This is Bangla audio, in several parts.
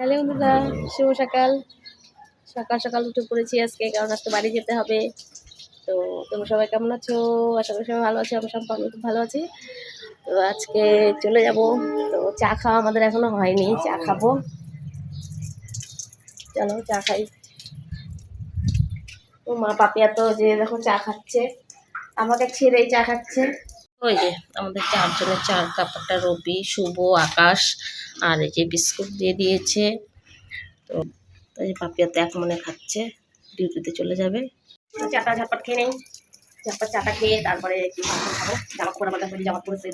হ্যালো বন্ধুরা, শুভ সকাল। সকাল সকাল উঠে পড়েছি আজকে, কারণ আজকে বাড়ি যেতে হবে। তো তোমরা সবাই কেমন আছো? আশা করি সবাই ভালো আছো, আমার সব খুব ভালো আছি। তো আজকে চলে যাব। তো চা খাওয়া আমাদের এখনও হয়নি, চা খাব। চলো চা খাই। তো মা, পাপিয়া তো যে দেখো চা খাচ্ছে, আমাকে ছেড়েই চা খাচ্ছে। ওই যে আমাদের চারজনের চার কাপড়টা রবি শুভ আকাশ আর এই যে বিস্কুট দিয়ে দিয়েছে। তো এই যে পাপিয়া তো এক মনে খাচ্ছে ডিউটিতে চলে যাবে। চাটা ঝাপট খেয়ে নেই। ঝাপট চাটা খেয়ে তারপরে খাব। জামা কাপড় আমার কাছে জামা বাজার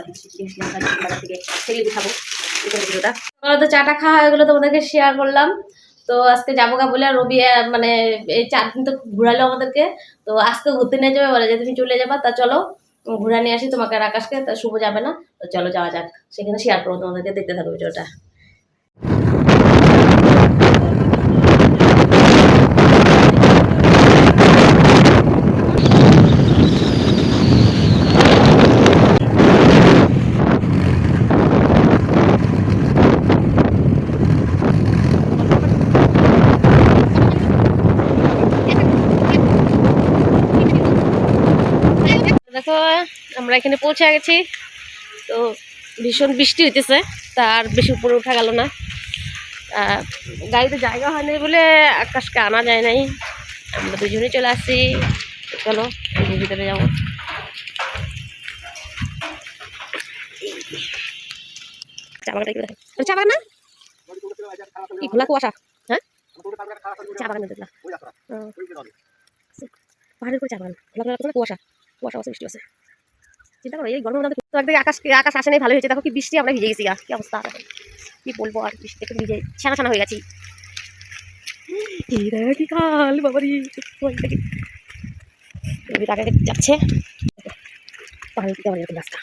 থেকে সেগুলো গুছাবো ভিডিওটা। তো চাটা খাওয়া এগুলো তোমাদেরকে শেয়ার করলাম। তো আজকে যাব গা বলে আর রবি মানে এই চার দিন তো ঘুরালো আমাদেরকে। তো আজকে ঘুরতে নিয়ে যাবে বলে যে তুমি চলে যাবা তা চলো। ঘুরা নিয়ে আসি, তোমাকে আর আকাশকে, তা শুভ যাবে না। তো চলো যাওয়া যাক। সেখানে শেয়ার করব তোমাদেরকে দেখতে থাকো ভিডিওটা দেখো আমরা এখানে পৌঁছে গেছি। তো ভীষণ বৃষ্টি হইতেছে তার বেশি উপরে ওঠা গেল না। গাড়িতে জায়গা হয় নাই বলে আকাশকে আনা যায় নাই। আমরা দুজনেই চলে আসছি। চলো ভিতরে যাব। চা বাগানটা একটু চা বাগান না? কি খোলা কুয়াশা? হ্যাঁ? চা বাগানে দেখলাম। পাহাড়ের উপরে চা বাগান খোলা খোলা খোলা কুয়াশা? কুয়াশা আছে বৃষ্টি আছে চিন্তা করো, এই গরমের মধ্যে তো একদিকে আকাশ আকাশ আসে নাই ভালো হয়েছে। দেখো কি বৃষ্টি, আমরা ভিজে গেছি গা, কি অবস্থা। কি বলব আর, বৃষ্টি দেখে ভিজে ছানা ছানা হয়ে গেছি। কি কাল বাবারি রবি যাচ্ছে। পাহাড়ের দিকে আবার এরকম রাস্তা।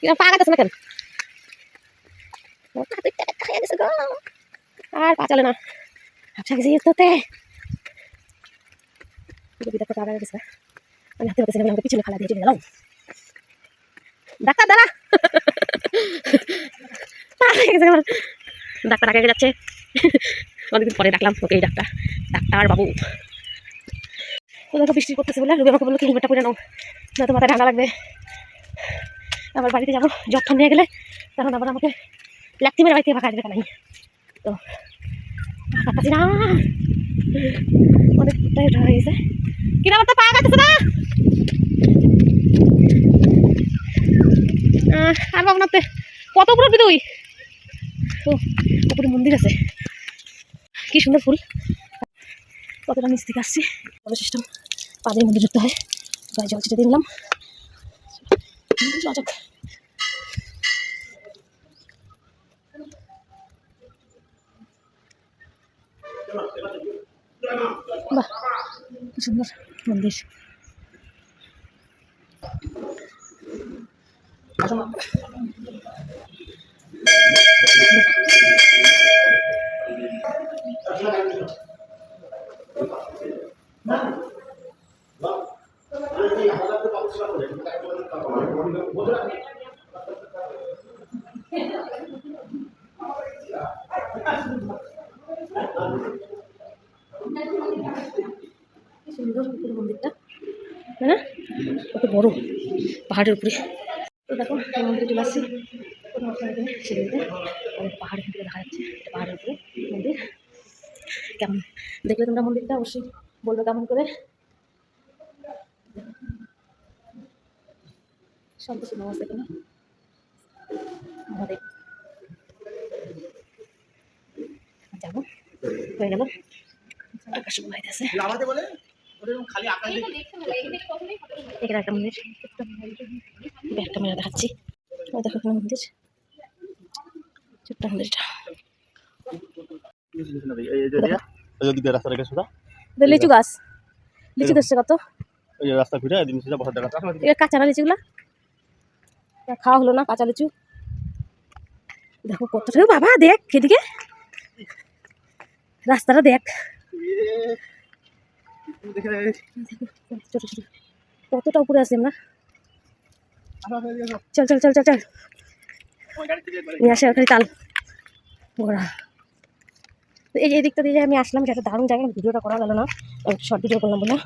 কিরম পা না কেন? একটা। আর পা চলে না। আচ্ছা গেছে ইউতে রবি দেখো গেছে আমি হাতে পাচ্ছি আমাকে পিছনে খালা দিয়ে চলে গেলাম ডাক্তার দাঁড়া। ডাক্তার আগে যাচ্ছে অনেকদিন পরে ডাকলাম ওকে এই ডাক্তার ডাক্তার বাবু তো বৃষ্টি করতেছে বলে রবি আমাকে বলল কি হেলমেটটা পরে নাও না তো মাথায় ঠান্ডা লাগবে আবার বাড়িতে যাব জ্বর ঠান্ডা হয়ে গেলে তখন আবার আমাকে ল্যাকটি মেরে বাড়ি থেকে ফাঁকা দেবে তো না অনেকটাই ওঠা হয়ে গেছে কিনা আমার না? আর বাবু নাতে কত উপরে মন্দির আছে। কি সুন্দর ফুল। কতটা নিচ থেকে আসছি। ভালো সিস্টেম পাদের মধ্যে ঢুকতে হয়। গায়ে জল ছিটে দিলাম বাহ কি সুন্দর উপরে মন্দিরটা তাই না কত বড়, পাহাড়ের উপরে। তো দেখো, এই মন্দিরে চলে আসছি। পাহাড় থেকে দেখা যাচ্ছে এটা পাহাড়ের উপরে মন্দির। কেমন? দেখলে তোমরা মন্দিরটা অবশ্যই বলবে কেমন করে। সন্তোষী নামাজ এখানে মহাদেব যাব হয়ে আকাশ ওটা এরকম খালি আকাশ দেখে এখানে একটা মন্দির। ব্যাগ ক্যামেরা দেখাচ্ছি। ওই দেখো এখানে মন্দির। ছোট্ট মন্দিরটা। লিচু গাছ। লিচু কত? রাস্তা ঘুরে কাঁচা না লিচুগুলা? খাওয়া হলো না কাঁচা লিচু। দেখো কতটা। বাবা দেখ এদিকে। রাস্তাটা দেখ। কতটা উপরে আছি আমরা? চল চল চল চল চল। নিয়ে আসে তাল। এই যে এই দিকটা দিয়ে আমি আসলাম সেটা দারুণ জায়গা ভিডিওটা করা গেল না। শর্ট ভিডিও করলাম বলে।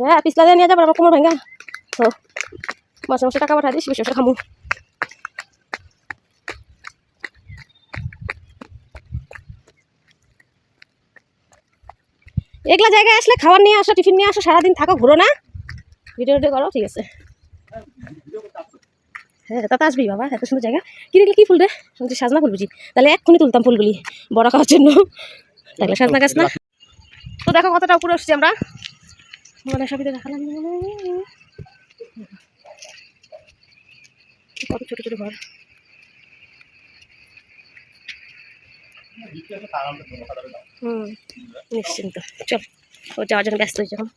হ্যাঁ? পিছলা দিয়ে নিয়ে যাবার আমার কোমর ভেঙ্গা তো, মাসে মাসে টাকা পাঠা দিস বেশি খামু। এগুলা জায়গায় আসলে খাবার নিয়ে আসো, টিফিন নিয়ে আসো, সারাদিন থাকো, ঘুরো না। ভিডিও ভিডিও করো, ঠিক আছে। হ্যাঁ তা আসবি বাবা, এত সুন্দর জায়গা। কি দেখলি, কি ফুল রে? সাজনা ফুল বুঝি। তাহলে এক্ষুনি তুলতাম ফুলগুলি, বড় খাওয়ার জন্য। তাহলে সাজনা গাছ না? তো দেখো কতটা উপরে আসছি আমরা। মানে সবই তো দেখালাম। কত ছোট ছোট ঘর। হুম, নিশ্চিন্ত। চল, ও যাওয়ার জন্য ব্যস্ত হয়েছে এখন।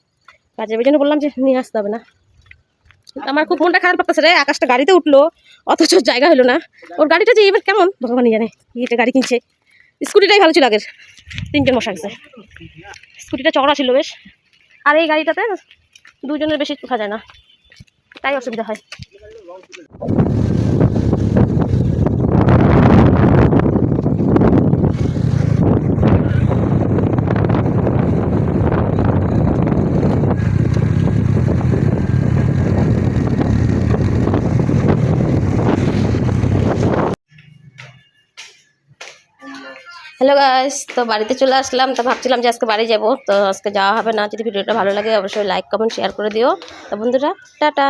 কাজে ওই জন্য বললাম যে নিয়ে আসতে হবে না। আমার খুব মনটা খারাপ লাগতেছে রে, আকাশটা গাড়িতে উঠল, অথচ জায়গা হলো না। ওর গাড়িটা যে এবার কেমন? ভগবানই জানে, কি একটা গাড়ি কিনছে। স্কুটিটাই ভালো ছিল আগের, তিনজন মশা গেছে। স্কুটিটা চড়া ছিল বেশ। আর এই গাড়িটাতে দুজনের বেশি উঠা যায় না। তাই অসুবিধা হয়। হ্যালো গাইস তো বাড়িতে চলে আসলাম। তো ভাবছিলাম যে আজকে বাড়ি যাব। তো আজকে যাওয়া হবে না। যদি ভিডিওটা ভালো লাগে, অবশ্যই লাইক কমেন্ট শেয়ার করে দিও। তো বন্ধুরা, টাটা।